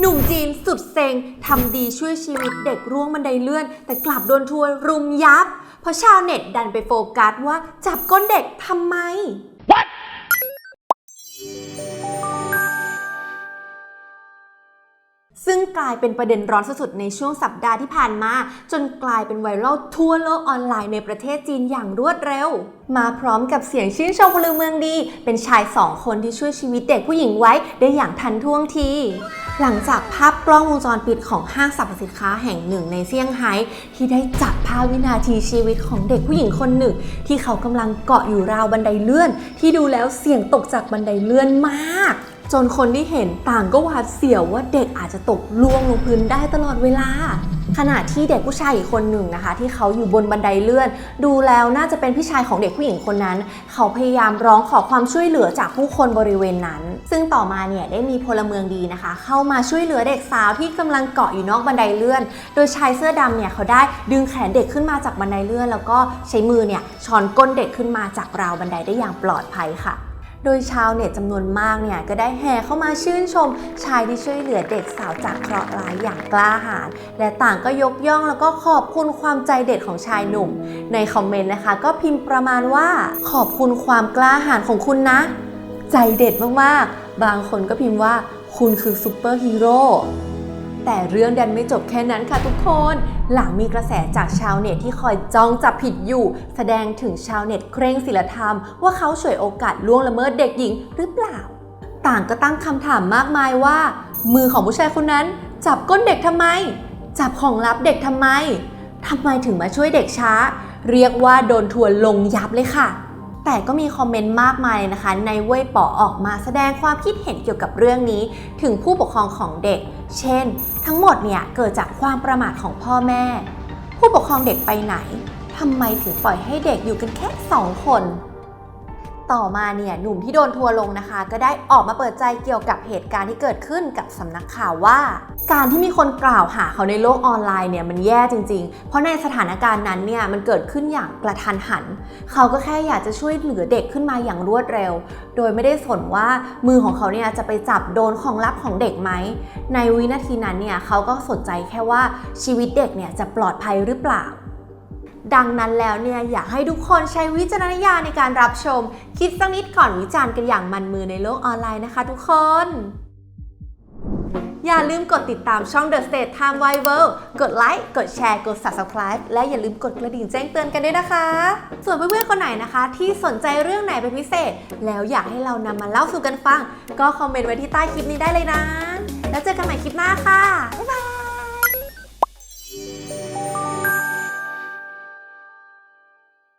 หนุ่มจีนสุดเซ็งทำดีช่วยชีวิตเด็กร่วงบันไดเลื่อน แต่กลับโดนทัวร์รุมยับ เพราะชาวเน็ตดันไปโฟกัสว่าจับก้นเด็กทำไม ซึ่งกลายเป็นประเด็นร้อนสุดๆในช่วงสัปดาห์ที่ผ่านมา จนกลายเป็นไวรัลทั่วโลกออนไลน์ในประเทศจีนอย่างรวดเร็ว มาพร้อมกับเสียงชื่นชมพลเมืองดี เป็นชายสองคนที่ช่วยชีวิตเด็กผู้หญิงไว้ได้อย่างทันท่วงที หลังจากภาพกล้องวงจรปิดของห้างสรรพสินค้าแห่งหนึ่งในเซี่ยงไฮ้ที่ได้จับภาพวินาทีชีวิตของเด็กผู้หญิงคนหนึ่ง ที่เขากำลังเกาะอยู่ราวบันไดเลื่อน ที่ดูแล้วเสี่ยงตกจากบันไดเลื่อนมาก จนคนที่เห็นต่างก็หวาดเสียวว่าเด็กอาจจะตกล่วงลงพื้นได้ตลอดเวลา ขณะที่เด็กผู้ชายอีกคนหนึ่งนะคะ ที่เขาอยู่บนบันไดเลื่อน ดูแล้วน่าจะเป็นพี่ชายของเด็กผู้หญิงคนนั้น เขาพยายามร้องขอความช่วยเหลือจากผู้คนบริเวณนั้น ซึ่งต่อมาเนี่ยได้มีพลเมืองดีนะคะ เข้ามาช่วยเหลือเด็กสาวที่กำลังเกาะอยู่นอกบันไดเลื่อน โดยชายเสื้อดำเนี่ยเขาได้ดึงแขนเด็กขึ้นมาจากบันไดเลื่อน แล้วก็ใช้มือเนี่ยช้อนก้นเด็กขึ้นมาจากราวบันไดได้อย่างปลอดภัยค่ะ โดยชาวเน็ตจำนวนมากเนี่ยก็ได้แห่เข้ามาชื่นชม ชายที่ช่วยเหลือเด็กสาวจากเคราะห์ร้ายอย่างกล้าหาญและต่างก็ยกย่องแล้วก็ขอบคุณความใจเด็ดของชายหนุ่ม ในคอมเมนต์นะคะ ก็พิมพ์ประมาณว่า ขอบคุณความกล้าหาญของคุณนะ ใจเด็ดมากๆ บางคนก็พิมพ์ว่า คุณคือซูเปอร์ฮีโร่ แต่เรื่องดันไม่จบแค่นั้นค่ะทุกคน หลังมีกระแสจากชาวเน็ตที่คอยจ้องจับผิดอยู่ แสดงถึงชาวเน็ตเคร่งศีลธรรม ว่าเขาฉวยโอกาสล่วงละเมิดเด็กหญิงหรือเปล่า ต่างก็ตั้งคำถามมากมายว่า มือของผู้ชายคนนั้น จับก้นเด็กทำไม จับของลับเด็กทำไมทำไมถึงมาช่วยเด็กช้า เรียกว่าโดนทัวร์ลงยับเลยค่ะ แต่ก็มีคอมเมนต์มากมายนะคะ ในเว่ยป๋อออกมาแสดงความคิดเห็นเกี่ยวกับเรื่องนี้ ถึงผู้ปกครองของเด็ก เช่น ทั้งหมดเนี่ยเกิดจากความประมาทของพ่อแม่ ผู้ปกครองเด็กไปไหนทำไมถึงปล่อยให้เด็กอยู่กันแค่สองคน ต่อมาเนี่ยหนุ่มที่โดนทัวร์ลงนะคะ ก็ได้ออกมาเปิดใจเกี่ยวกับเหตุการณ์ที่เกิดขึ้นกับสำนักข่าวว่า การที่มีคนกล่าวหาเขาในโลกออนไลน์เนี่ยมันแย่จริง ๆ เพราะในสถานการณ์นั้นเนี่ยมันเกิดขึ้นอย่างกระทันหัน เขาก็แค่อยากจะช่วยเหลือเด็กขึ้นมาอย่างรวดเร็ว โดยไม่ได้สนว่ามือของเขาเนี่ยจะไปจับโดนของลับของเด็กไหมในวินาทีนั้นเนี่ยเขาก็สนใจแค่ว่าชีวิตเด็กเนี่ยจะปลอดภัยหรือเปล่า ดังนั้นแล้วเนี่ยอยากให้ทุกคนใช้วิจารณญาณในการรับชม คิดสักนิดก่อนวิจารณ์กันอย่างมันมือในโลกออนไลน์นะคะทุกคน อย่าลืมกดติดตามช่อง The State Time Wide World กดไลค์ กดแชร์ กด Subscribe และอย่าลืมกดกระดิ่งแจ้งเตือนกันด้วยนะคะ ส่วนเพื่อนๆคนไหนนะคะ ที่สนใจเรื่องไหนเป็นพิเศษ แล้วอยากให้เรานำมาเล่าสู่กันฟัง ก็คอมเมนต์ไว้ที่ใต้คลิปนี้ได้เลยนะ แล้วเจอกันใหม่คลิปหน้าค่ะบ๊ายบาย